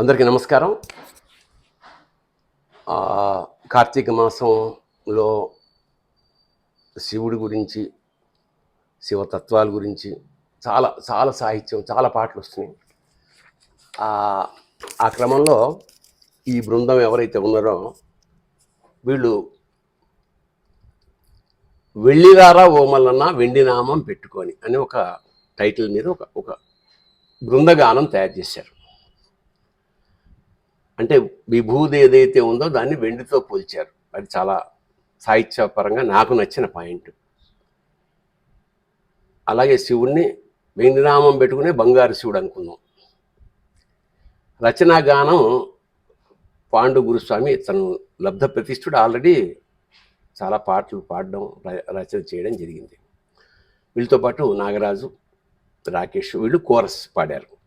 అందరికీ నమస్కారం. కార్తీక మాసంలో శివుడి గురించి శివతత్వాల గురించి చాలా చాలా సాహిత్యం చాలా పాటలు వస్తున్నాయి. ఆ, ఆ క్రమంలో ఈ బృందం ఎవరైతే ఉన్నారో వీళ్ళు వెళ్ళిరారా ఓమలన్న వెండి నామం పెట్టుకొని అని ఒక టైటిల్ మీద ఒక ఒక బృందగానం తయారు చేశారు. అంటే విభూది ఏదైతే ఉందో దాన్ని వెండితో పోల్చారు. అది చాలా సాహిత్యపరంగా నాకు నచ్చిన పాయింట్. అలాగే శివుణ్ణి వెండినామం పెట్టుకునే బంగారు శివుడు అనుకున్నాం రచనా గానం పాండు గురుస్వామి తను లబ్ధ ప్రతిష్ఠుడు ఆల్రెడీ చాలా పాటలు పాడడం ర- రచన చేయడం జరిగింది. వీళ్ళతో పాటు నాగరాజు రాకేష్ వీళ్ళు కోరస్ పాడారు.